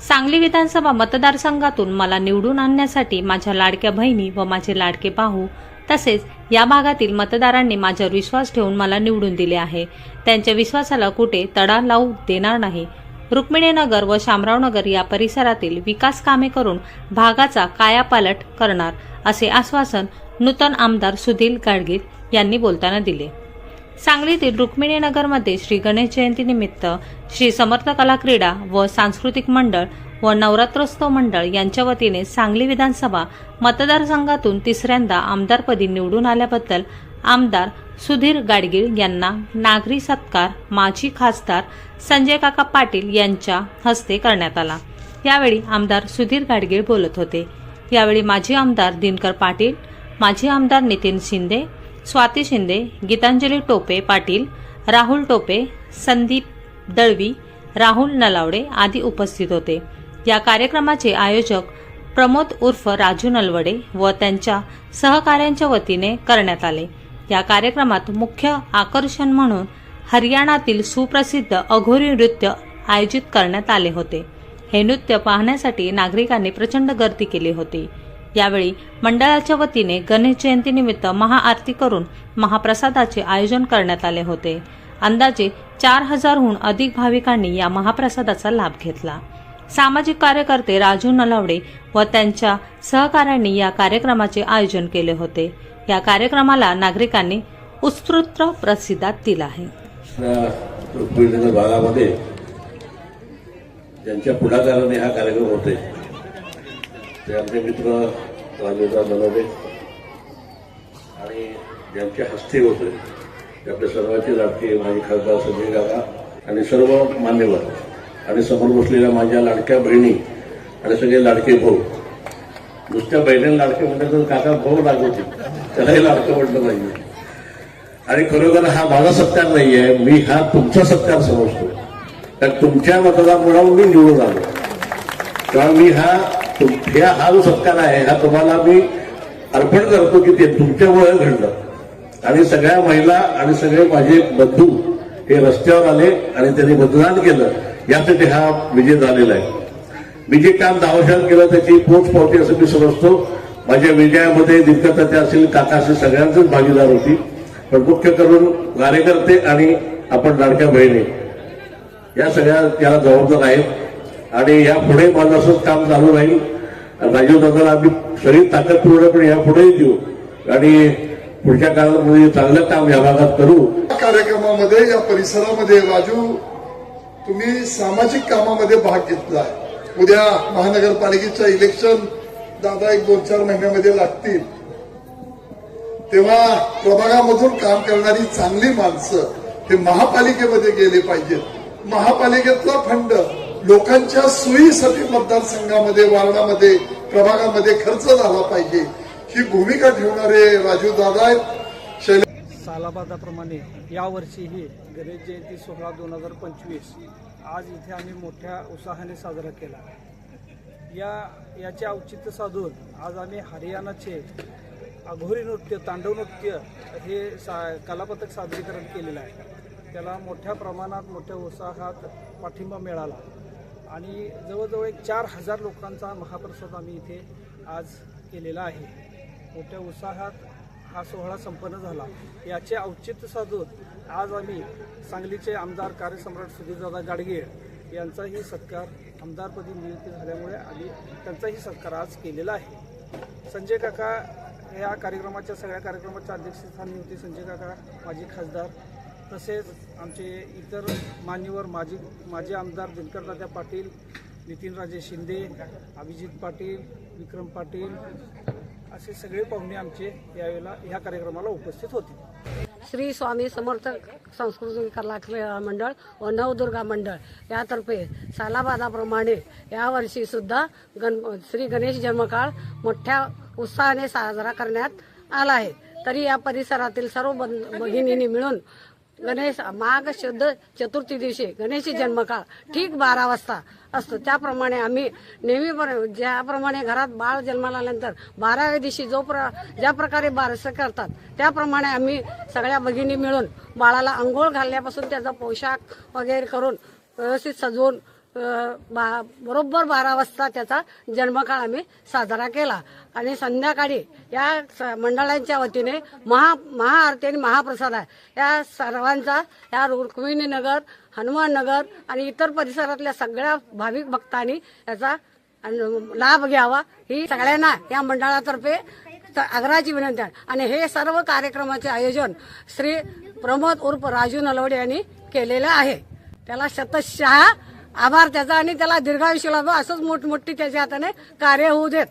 सांगली विधानसभा मतदारसंघातून मला निवडून आणण्यासाठी माझ्या लाडक्या बहिणी व माझे लाडके पाहू तसेच या भागातील मतदारांनी माझ्यावर विश्वास ठेवून मला निवडून दिले आहे. त्यांच्या विश्वासाला कुठे तडा लावू देणार नाही. रुक्मिणीनगर व शामरावनगर या परिसरातील विकास कामे करून भागाचा कायापालट करणार असे आश्वासन नूतन आमदार सुधीर गाडगीळ यांनी बोलताना दिले. सांगलीतील रुक्मिणीनगरमध्ये श्री गणेश जयंतीनिमित्त श्री समर्थ कला क्रीडा व सांस्कृतिक मंडळ व नवरात्रोत्सव मंडळ यांच्या वतीने सांगली विधानसभा मतदारसंघातून तिसऱ्यांदा आमदारपदी निवडून आल्याबद्दल आमदार सुधीर गाडगीळ यांना नागरी सत्कार माजी खासदार संजय काका पाटील यांच्या हस्ते करण्यात आला. यावेळी आमदार सुधीर गाडगीळ बोलत होते. यावेळी माजी आमदार दिनकर पाटील माजी आमदार नितीन शिंदे स्वाती शिंदे गीतांजली टोपे पाटील राहुल टोपे संदीप दळवी राहुल नलावडे आदी उपस्थित होते. या कार्यक्रमाचे आयोजक प्रमोद उर्फ राजू नलवडे व त्यांच्या सहकाऱ्यांच्या वतीने करण्यात आले. या कार्यक्रमात मुख्य आकर्षण म्हणून हरियाणातील सुप्रसिद्ध अघोरी नृत्य आयोजित करण्यात आले होते. हे नृत्य पाहण्यासाठी नागरिकांनी प्रचंड गर्दी केली होती. यावेळी मंडळाच्या वतीने गणेश जयंतीनिमित्त महाआरती करून महाप्रसादाचे आयोजन करण्यात आले होते. अंदाजे चार हजारहून अधिक भाविकांनी या महाप्रसादाचा लाभ घेतला. सामाजिक कार्यकर्ते राजू नलावडे व त्यांच्या सहकाऱ्यांनी या कार्यक्रमाचे आयोजन केले होते. या कार्यक्रमाला नागरिकांनी उत्स्फूर्त प्रसिद्धात दिला आहे. भागामध्ये ज्यांच्या पुढाकाराने हा कार्यक्रम होते ते आमचे मित्र राजूदा नलवडे आणि ज्यांच्या हस्ते होते ते सर्वांचे लाडके माझे खासदार संजय काका आणि सर्व मान्यवर आणि समोर बसलेल्या माझ्या लाडक्या बहिणी आणि सगळे लाडके भाऊ. नुसत्या बहिणीला लाडके म्हणलं तर काका भाऊ लागवते त्यालाही लाडकं म्हटलं पाहिजे. आणि खरोखर हा माझा सत्कार नाही आहे मी हा तुमचा सत्कार समजतो कारण तुमच्या मतदानामुळे मी निवडून आलो. कारण मी हा ह्या हा जो सत्कार आहे हा तुम्हाला मी अर्पण करतो की ते तुमच्यामुळे घडलं. आणि सगळ्या महिला आणि सगळे माझे बंधू हे रस्त्यावर आले आणि त्यांनी मतदान केलं. यासाठी हा विजय झालेला आहे. मी जे काम दावशान केलं त्याची पोच पावती असं मी समजतो. माझ्या विजयामध्ये दिग्गत असतील काका असेल सगळ्यांचीच भागीदार होती. पण मुख्य करून कार्यकर्ते आणि आपण लाडक्या बहिणी. या सगळ्या त्याला जबाबदार आहेत. आणि यापुढे माझं असंच काम चालू राहील. राजीव दादाला आम्ही सगळी ताकद पूर्णपणे यापुढेही देऊ. आणि पुढच्या काळामध्ये चांगलं काम या भागात करू. या कार्यक्रमामध्ये या परिसरामध्ये राजू तुम्ही सामाजिक कामामध्ये भाग घेतलाय उद्या महानगरपालिकेच्या इलेक्शन दादा एक दोन चार महिन्यामध्ये लागतील. तेव्हा प्रभागामधून काम करणारी चांगली माणसं हे महापालिकेमध्ये गेले पाहिजेत. महापालिकेतला फंड लोकांच्या सोयीसाठी मतदारसंघामध्ये वार्डामध्ये प्रभागामध्ये खर्च झाला पाहिजे. ही भूमिका ठेवणारे राजू दादा आहेत. शैलेश सालाबादाप्रमाणे यावर्षीही गणेश जयंती सोहळा दोन हजार पंचवीस. आज इथे आम्ही मोठ्या उत्साहाने साजरा केला. या याचे औचित्य साधून आज आम्ही हरियाणाचे अघोरी नृत्य तांडव नृत्य हे सा कलापथक सादरीकरण केलेलं आहे. त्याला मोठ्या प्रमाणात मोठ्या उत्साहात पाठिंबा मिळाला. आणि जवळजवळ एक चार हजार लोकांचा महाप्रसाद आम्ही इथे आज केलेला आहे. मोठ्या उत्साहात हा सोहळा संपन्न झाला. याचे औचित्य साधून आज आम्ही सांगलीचे आमदार कार्यसम्राट सुधीरदादा गाडगे यांचाही सत्कार आमदारपदी नियुक्ती झाल्यामुळे आम्ही त्यांचाही सत्कार आज केलेला आहे. संजय काका या कार्यक्रमाच्या सगळ्या कार्यक्रमाच्या अध्यक्षस्थानी होते. संजय काका माजी खासदार तसेच आमचे इतर मान्यवर माजी माजी आमदार दिनकरदादा पाटील नितीनराजे शिंदे अभिजित पाटील विक्रम पाटील असे सगळे पाहुणे आमचे यावेळेला ह्या कार्यक्रमाला उपस्थित होते. श्री स्वामी समर्थ सांस्कृतिक कला मंडळ व नवदुर्गा मंडळ यातर्फे सालाबादाप्रमाणे यावर्षी सुद्धा गण श्री गणेश जन्मकाळ मोठ्या उत्साहाने साजरा करण्यात आला आहे. तरी या परिसरातील सर्व बं- भगिनींनी मिळून गणेश माघ शुद्ध चतुर्थी दिवशी गणेश जन्मकाळ ठीक बारा वाजता असतो. त्याप्रमाणे आम्ही नेहमी ज्याप्रमाणे घरात बाळ जन्माला आल्यानंतर बाराव्या दिवशी जो प्र ज्या प्रकारे बारसं करतात त्याप्रमाणे आम्ही सगळ्या भगिनी मिळून बाळाला आंघोळ घालण्यापासून त्याचा पोशाख वगैरे करून व्यवस्थित सजवून बा- बरोबर बारा वाजता त्याचा जन्मकाळ आम्ही साजरा केला. आणि संध्याकाळी या स- मंडळांच्या वतीने महा महाआरती आणि महाप्रसाद आहे. या सर्वांचा या रुक्मिणी नगर हनुमान नगर आणि इतर परिसरातल्या सगळ्या भाविक भक्तांनी याचा लाभ घ्यावा. ही सगळ्यांना या मंडळातर्फे त- आग्रहाची विनंती आहे. आणि हे सर्व कार्यक्रमाचे आयोजन श्री प्रमोद उर्फ राजू नलवडे यांनी केलेलं आहे. त्याला शतशः आभार त्याचा आणि त्याला दीर्घायुष्य लाभ असंच मोठमोठी त्याच्या हाताने कार्य होऊ देत.